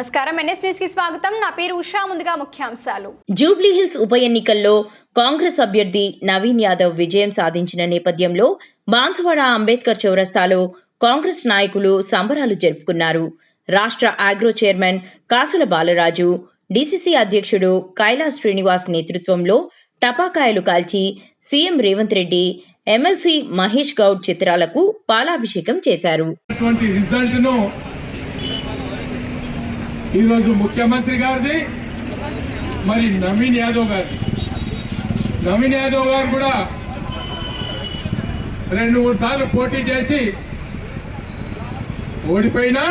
నమస్కారం. ఎన్ఎస్ స్వాగతం. నా పేరు ఉషా. ముందుగా ముఖ్యాంశాలు. జూబ్లీహిల్స్ ఉప ఎన్నికల్లో కాంగ్రెస్ అభ్యర్థి నవీన్ యాదవ్ విజయం సాధించిన నేపథ్యంలో బాన్సువాడ అంబేద్కర్ చౌరస్తాలో కాంగ్రెస్ నాయకులు సంబరాలు జరుపుకున్నారు. రాష్ట్ర ఆగ్రో చైర్మన్ కాసుల బాలరాజు డీసీసీ అధ్యక్షుడు కైలాస్ శ్రీనివాస్ నేతృత్వంలో టపాకాయలు కాల్చి సీఎం రేవంత్ రెడ్డి ఎమ్మెల్సీ మహేష్ గౌడ్ చిత్రాలకు పాలాభిషేకం చేశారు. రిజల్ట్ ఈరోజు ముఖ్యమంత్రి గారిది మరి నవీన్ యాదవ్ గారిది. నవీన్ యాదవ్ గారు కూడా రెండు మూడు సార్లు పోటీ చేసి ఓడిపోయినా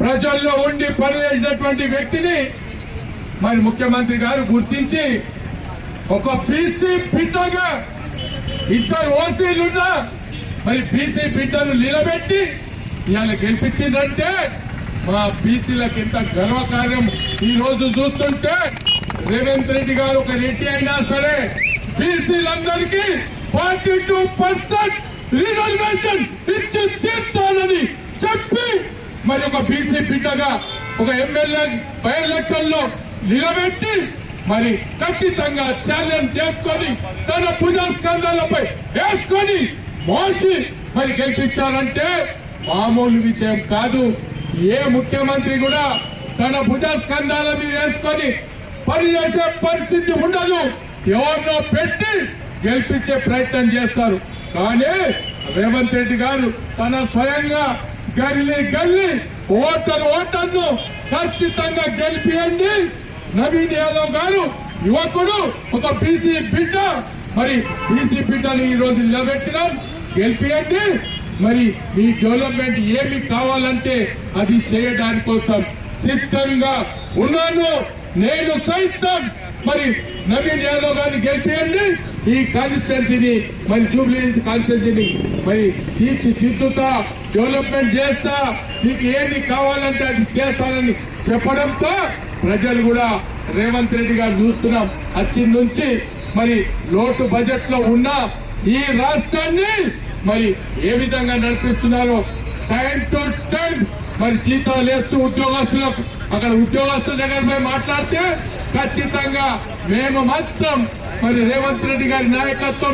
ప్రజల్లో ఉండి పనిచేసినటువంటి వ్యక్తిని మరి ముఖ్యమంత్రి గారు గుర్తించి ఒక బీసీ బిడ్డగా ఇద్దరు ఓసీలున్నా మరి బీసీ బిడ్డను నిలబెట్టి ఇవాళ గెలిపించిందంటే మా బీసీలకు ఎంత గర్వకార్యం ఈ రోజు చూస్తుంటే రేవంత్ రెడ్డి గారు ఒక రెడ్డి అయినా సరే బీసీలందరికీ ఫార్టీ టూ పర్సెంట్ రిజర్వేషన్ ఇచ్చి తీర్చాలని చెప్పి మరి ఒక బీసీ బిడ్డగా ఒక ఎమ్మెల్యే బై ఎలక్షన్ నిలబెట్టి మరి ఖచ్చితంగా ఛాలెంజ్ చేసుకొని తన భుజస్కంధాలపై వేసుకొని మోసి మరి గెలిపించాలంటే మామూలు విషయం కాదు. ఏ ముఖ్యమంత్రి కూడా తన భుజస్కంధాల మీద వేసుకొని పనిచేసే పరిస్థితి ఉండదు. ఎవరినో పెట్టి గెలిపించే ప్రయత్నం చేస్తారు. కానీ రేవంత్ రెడ్డి గారు తన స్వయంగా గల్లి గల్లి ఓటర్ ఓటర్ను ఖచ్చితంగా గెలిపియండి. నవీన్ యాదవ్ గారు యువకుడు ఒక బీసీ బిడ్డ. మరి బీసీ బిడ్డను ఈ రోజు నిలబెట్టినాం. గెలిపియండి. మరి ఈ డెవలప్మెంట్ ఏమి కావాలంటే అది చేయడానికి కోసం సిద్ధంగా ఉన్నాను. నేను సైతం మరి నవీన్ యాదవ్ గారిని గెలిపియండి. ఈ కాన్స్టిట్యున్సీని మరి జూబ్లీ కాన్స్టిట్యున్సీని మరి తీర్చిదిద్దుతా డెవలప్మెంట్ చేస్తా. మీకు ఏది కావాలంటే అది చేస్తానని చెప్పడంతో ప్రజలు కూడా రేవంత్ రెడ్డి గారు చూస్తున్నాం. అచ్చి నుంచి మరి లోటు బడ్జెట్లో ఉన్న ఈ రాష్ట్రాన్ని మరి ఏ విధంగా నడిపిస్తున్నారో టైం టు టైం మరి జీతాలు వేస్తూ ఉద్యోగస్తులకు అక్కడ ఉద్యోగస్తుల దగ్గర పోయి మాట్లాడితే ఖచ్చితంగా మేము మాత్రం మరి రేవంత్ రెడ్డి గారి నాయకత్వం